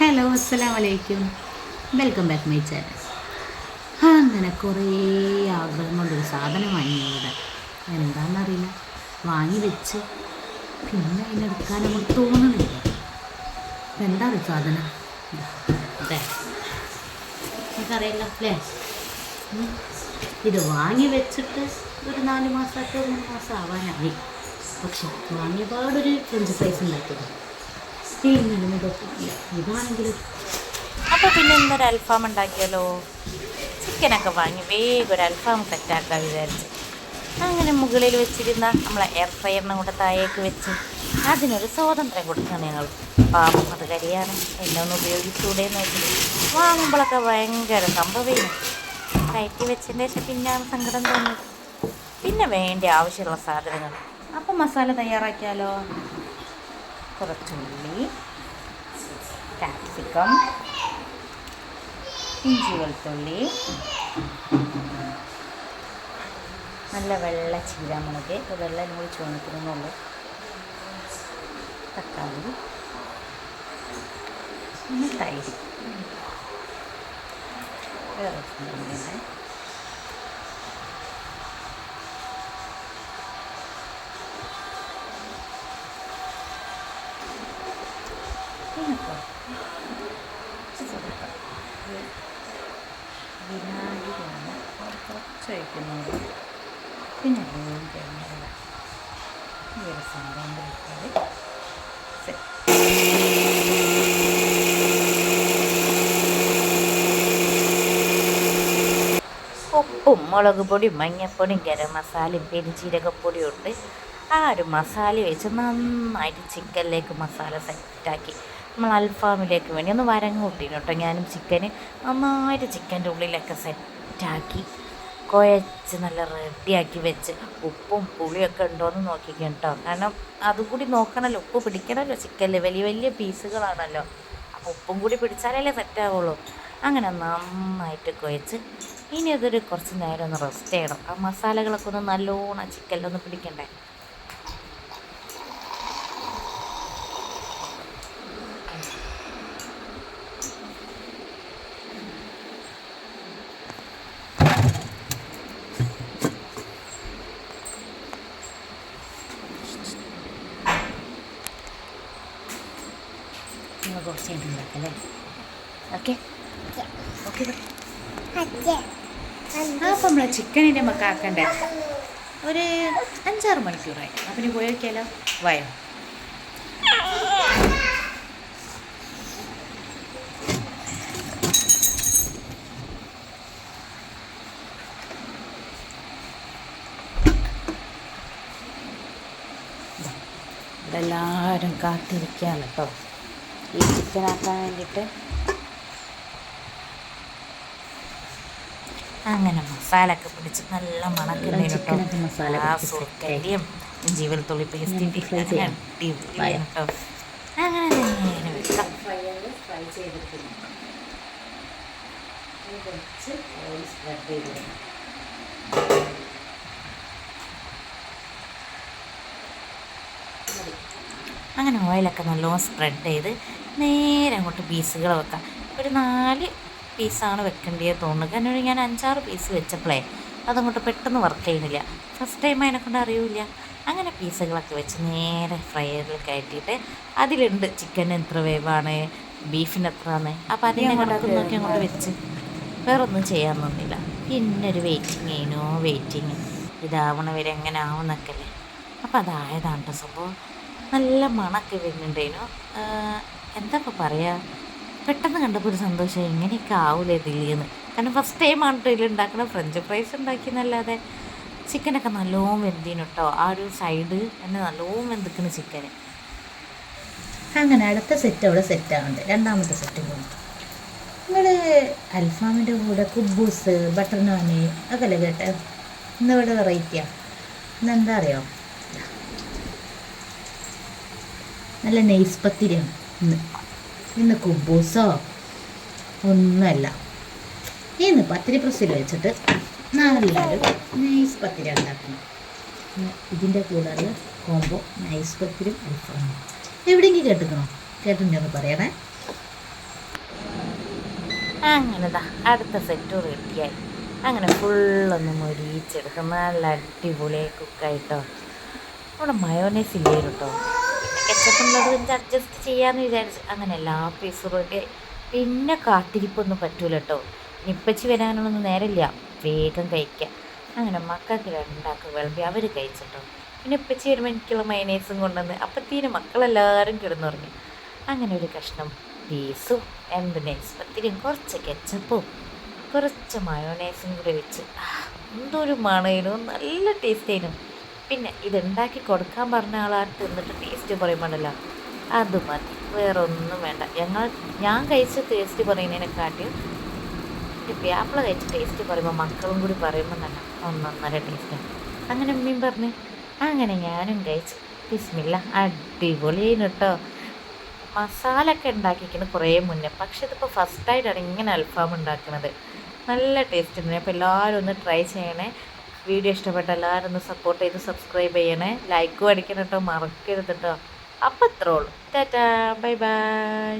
Hello അസ്സാം വലൈക്കും welcome back my channel അങ്ങനെ കുറേ ആഗ്രഹം കൊണ്ടൊരു സാധനം വാങ്ങി ഇവിടെ എന്താണെന്നറിയില്ല വാങ്ങി വെച്ച്. പിന്നെ അതിനെടുക്കാൻ നമുക്ക് തോന്നുന്നില്ല. എന്താ ഒരു സാധനം? അതെ അല്ലേ. ഇത് വാങ്ങി വെച്ചിട്ട് ഒരു നാല് മാസമായിട്ട് മൂന്ന് മാസം ആവാനായി. പക്ഷെ വാങ്ങിയപാടൊരു ഫ്രഞ്ച് ഫ്രൈസ് ഉണ്ടാക്കിയത്. അപ്പോൾ പിന്നെ ഇന്നൊരു അൽഫാം ഉണ്ടാക്കിയാലോ? ചിക്കനൊക്കെ വാങ്ങി വേഗം ഒരു അൽഫാം സെറ്റാക്കാൻ വിചാരിച്ചു. അങ്ങനെ മുകളിൽ വെച്ചിരുന്ന നമ്മളെ എയർ ഫ്രയറിനെ കൂടെ താഴേക്ക് വെച്ച് അതിനൊരു സ്വാതന്ത്ര്യം കൊടുക്കുകയാണ് ഞങ്ങൾ. പാപം അത് കരിയാണ്. എന്നെ ഒന്ന് ഉപയോഗിച്ചൂടെ എന്ന് വെച്ചിട്ട് വാങ്ങുമ്പോഴൊക്കെ ഭയങ്കര സംഭവമാണ് കയറ്റി വെച്ചതിന്റെ ശേഷം പിന്നെയാണ് സങ്കടം തോന്നിയത് പിന്നെ വേണ്ട ആവശ്യമുള്ള സാധനങ്ങൾ. അപ്പം മസാല തയ്യാറാക്കിയാലോ? കുറച്ചുള്ളി കാപ്സിക്കം ഇഞ്ചി വെളുത്തുള്ളി നല്ല വെള്ള ചീരാമുളക്. വെള്ളം കൂടി ചുവന്നിക്കുന്നുള്ളൂ തക്കാളി പിന്നെ തൈര്. വേറെ ഒന്നുമില്ല. പിന്നെ കുറച്ച് കൊടുക്കാം. വിനാഗിരിയാണ് കുറച്ച് ഒഴിക്കുന്നുണ്ട് പിന്നെ വെള്ളം തേങ്ങ ഈ ഒരു സംഭവം സെറ്റ് ഉപ്പും മുളക് പൊടിയും മഞ്ഞപ്പൊടിയും ഗരം മസാലയും പെരിഞ്ചീരകപ്പൊടിയും ഉണ്ട്. ആ ഒരു മസാല വെച്ച് നന്നായിട്ട് ചിക്കനിലേക്ക് മസാല സെറ്റാക്കി. നമ്മൾ അൽഫാമിലേക്ക് വേണ്ടി ഒന്ന് വരങ്ങ് കൂട്ടിന് കേട്ടോ. ഞാനും ചിക്കൻ നന്നായിട്ട് ചിക്കന്റെ ഉള്ളിലൊക്കെ സെറ്റാക്കി കുഴച്ച് നല്ല റെഡിയാക്കി വെച്ച് ഉപ്പും പുളിയൊക്കെ ഉണ്ടോയെന്ന് നോക്കിക്കാം കേട്ടോ. കാരണം അതും കൂടി നോക്കണമല്ലോ ഉപ്പ് പിടിക്കണമല്ലോ ചിക്കനിൽ വലിയ വലിയ പീസുകളാണല്ലോ. അപ്പോൾ ഉപ്പും കൂടി പിടിച്ചാലല്ലേ സെറ്റാവുള്ളൂ. അങ്ങനെ നന്നായിട്ട് കുഴച്ച് ഇനി അതൊരു കുറച്ച് നേരം ഒന്ന് റെസ്റ്റ് ചെയ്യണം. ആ മസാലകളൊക്കെ ഒന്ന് നല്ലോണം ചിക്കനിലൊന്ന് പിടിക്കണ്ടേ? നിങ്ങൾ കുറച്ച് കഴിഞ്ഞ് ഉണ്ടാക്കല്ലേ ഓക്കെ. ഓക്കെ അപ്പം നമ്മളെ ചിക്കനിന്റെ നമുക്ക് ആക്കണ്ടേ? ഒരു അഞ്ചാറ് മണിക്കൂറായി. അപ്പം ഇനി ഉപയോഗിക്കാലോ വയോ. ഇവിടെ എല്ലാവരും കാത്തിരിക്കുകയാണ് കേട്ടോ ഈ ചിക്കൻ ആക്കാൻ വേണ്ടിയിട്ട് അങ്ങനെ മസാല ഒക്കെ പിടിച്ച് നല്ല മണക്കുന്നുണ്ട് കേട്ടോ ആ സുർക്കരിയും ഇഞ്ചി വെളുത്തുള്ളി പേസ്റ്റ് അടിപൊളിയാണ് കേട്ടോ അങ്ങനെ നേരെ വെക്കാം. ഫ്രൈ ചെയ്തിട്ടുണ്ട് കുറച്ച് ഓയിൽ സ്പ്രെഡ് ചെയ്ത് അങ്ങനെ ഓയിലൊക്കെ നല്ലോണം സ്പ്രെഡ് ചെയ്ത് നേരെ അങ്ങോട്ട് പീസുകൾ വെക്കാം. ഒരു നാല് പീസാണ് വെക്കേണ്ടത് തോന്നുന്നത്. കാരണം ഞാൻ അഞ്ചാറ് പീസ് വെച്ചപ്പോഴേ അതങ്ങോട്ട് പെട്ടെന്ന് വർക്ക് ചെയ്യുന്നില്ല. ഫസ്റ്റ് ടൈം അതിനെക്കൊണ്ട് അറിയില്ല. അങ്ങനെ പീസുകളൊക്കെ വെച്ച് നേരെ ഫ്രയറിൽ കയറ്റിയിട്ട് അതിലുണ്ട് ചിക്കൻ എത്ര വേവാണ് ബീഫിന് എത്രയാണ് അപ്പോൾ അതിനെ അങ്ങോട്ട് നോക്കി അങ്ങോട്ട് വെച്ച്. വേറെ ഒന്നും ചെയ്യാൻ നിന്നില്ല. പിന്നെ ഒരു വെയിറ്റിംഗ് ആയിനോ വെയിറ്റിംഗ് ഇതാവണവരെ എങ്ങനെ ആവുന്നൊക്കെ അല്ലേ? അപ്പോൾ അതായതാണ് കേട്ടോ സംഭവം. നല്ല മണമൊക്കെ വരുന്നുണ്ടേനു. എന്താ പറയുക പെട്ടെന്ന് കണ്ടപ്പോൾ ഒരു സന്തോഷം. ഇങ്ങനെയൊക്കെ ആവൂലേ ദില്ലിയെന്ന് കാരണം ഫസ്റ്റ് ടൈം ആണ് കേട്ടോ ഇതിൽ ഉണ്ടാക്കുന്ന ഫ്രഞ്ച് ഫ്രൈസ് ഉണ്ടാക്കിയെന്നല്ലാതെ ചിക്കനൊക്കെ നല്ലോണം വെന്തിനു കേട്ടോ ആ ഒരു സൈഡ് എന്നെ നല്ലോണം വെന്തിക്കുന്ന ചിക്കന് അങ്ങനെ അടുത്ത സെറ്റ് അവിടെ സെറ്റ് ആവുന്നുണ്ട് രണ്ടാമത്തെ സെറ്റ് പോകും നിങ്ങൾ അൽഫാമിന്റെ കൂടെ കുബൂസ് ബട്ടർ നാന് ഒക്കെ അല്ലേ കേട്ടെ ഇന്നിവിടെ വെറൈറ്റിയാണ് ഇന്നെന്താ അറിയോ? നല്ല നെയ്സ് പത്തിരിയാണ് ഇന്ന്. ഇന്ന് കുബൂസോ? ഒന്നുമല്ല. ഇന്ന് പത്തിരി പ്രസ്സിൽ വെച്ചിട്ട് നല്ലൊരു നൈസ് പത്തിരി ഉണ്ടാക്കണം ഇതിന്റെ കൂടാതെ കോംബോ നൈസ് പത്തിരും അൽഫാമും. എവിടെയെങ്കിലും കേട്ടിരുന്നോ കേട്ടിട്ടുണ്ടെന്ന് പറയണേ അങ്ങനെ ദാ അടുത്ത സെറ്റ് റെഡിയായി അങ്ങനെ ഫുള്ളൊന്ന് മൊരിച്ചെടുക്കും നല്ല അടിപൊളിയായി കുക്കായിട്ടോ അവിടെ മയോനൈസ് ഇല്ലേ കേട്ടോ? കെച്ചപ്പുള്ളത് വെച്ച് അഡ്ജസ്റ്റ് ചെയ്യാമെന്ന് വിചാരിച്ചു. അങ്ങനെ എല്ലാ പീസുകളൊക്കെ പിന്നെ കാത്തിരിപ്പൊന്നും പറ്റൂല കേട്ടോ നിപ്പച്ചി വരാനൊന്നും നേരമില്ല വേഗം കഴിക്കാം. അങ്ങനെ മക്കൾക്ക് രണ്ടാൾക്ക് വിളമ്പി അവർ കഴിച്ചിട്ടോ. പിന്നെ ഇപ്പച്ചി വരുമ്പോൾ എനിക്കുള്ള മയനൈസും കൊണ്ടുവന്ന് അപ്പത്തേനും മക്കളെല്ലാവരും കിടന്നുറങ്ങി. അങ്ങനെ ഒരു കഷ്ണം പീസും എന്ത് നൈസ് പത്തിരിയും കുറച്ച് കെച്ചപ്പും കുറച്ച് മയോനൈസും കൂടി വെച്ച്. ആ, എന്തൊരു മണയിലും നല്ല ടേസ്റ്റ് ആയിരുന്നു. പിന്നെ ഇതുണ്ടാക്കി കൊടുക്കാൻ പറഞ്ഞ ആളാ തിന്നിട്ട് ടേസ്റ്റ് പറയുമ്പോണ്ടല്ലോ അത് മതി. വേറെ ഒന്നും വേണ്ട. ഞങ്ങൾ ഞാൻ കഴിച്ച ടേസ്റ്റ് പറയുന്നതിനെക്കാട്ടിയും വ്യാപ്പിള കഴിച്ച ടേസ്റ്റ് പറയുമ്പോൾ മക്കളും കൂടി പറയുമ്പോൾ തന്നെ ഒന്നൊന്നര ടേസ്റ്റ് അങ്ങനെ ഉമ്മയും പറഞ്ഞ് അങ്ങനെ ഞാനും കഴിച്ചു. ബിസ്മില്ല അടിപൊളിയാണ് കേട്ടോ മസാല ഒക്കെ ഉണ്ടാക്കിയിരിക്കുന്നത് കുറേ മുന്നേ. പക്ഷെ ഇതിപ്പോൾ ഫസ്റ്റായിട്ടാണ് ഇങ്ങനെ അൽഫാം ഉണ്ടാക്കുന്നത് നല്ല ടേസ്റ്റ് ഉണ്ട്. അപ്പോൾ എല്ലാവരും ഒന്ന് ട്രൈ ചെയ്യണേ. വീഡിയോ ഇഷ്ടപ്പെട്ട എല്ലാവരും ഒന്ന് സപ്പോർട്ട് ചെയ്ത് സബ്സ്ക്രൈബ് ചെയ്യണേ. ലൈക്കും അടിക്കണം കേട്ടോ മറക്കരുത് കേട്ടോ അപ്പം ഇത്രേ ഉള്ളൂ. ടാറ്റാ. Bye bye